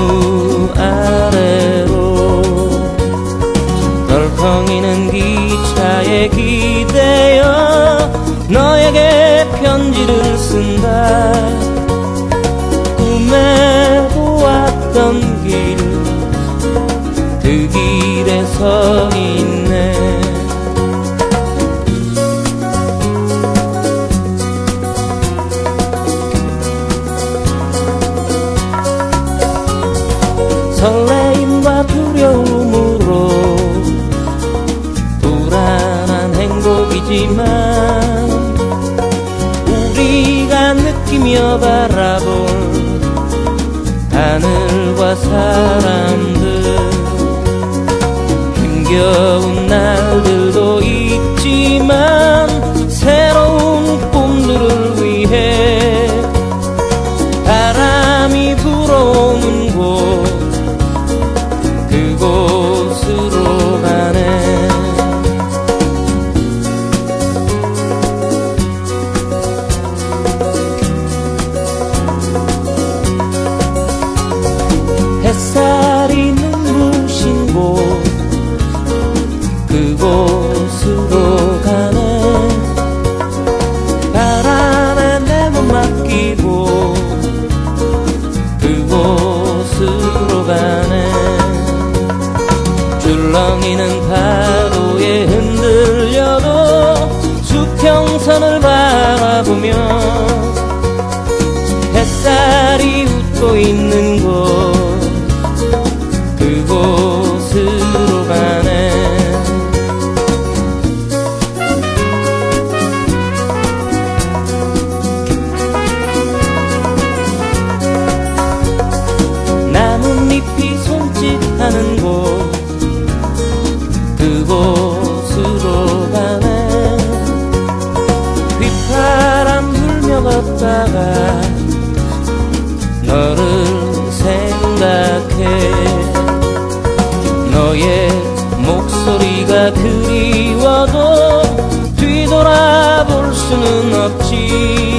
나무 아래로 덜컹이는 기차에 기대어 너에게 편지를 쓴다 설레임과 두려움으로 불안한 행복이지만 우리가 느끼며 바라볼 하늘과 사람들 힘겨운 날들도 곳으로 가네. 햇살이 눈부신 곳 그곳 줄렁이는 파 걷다가 너를 생각해. 너의 목소리가 그리워도 뒤돌아볼 수는 없지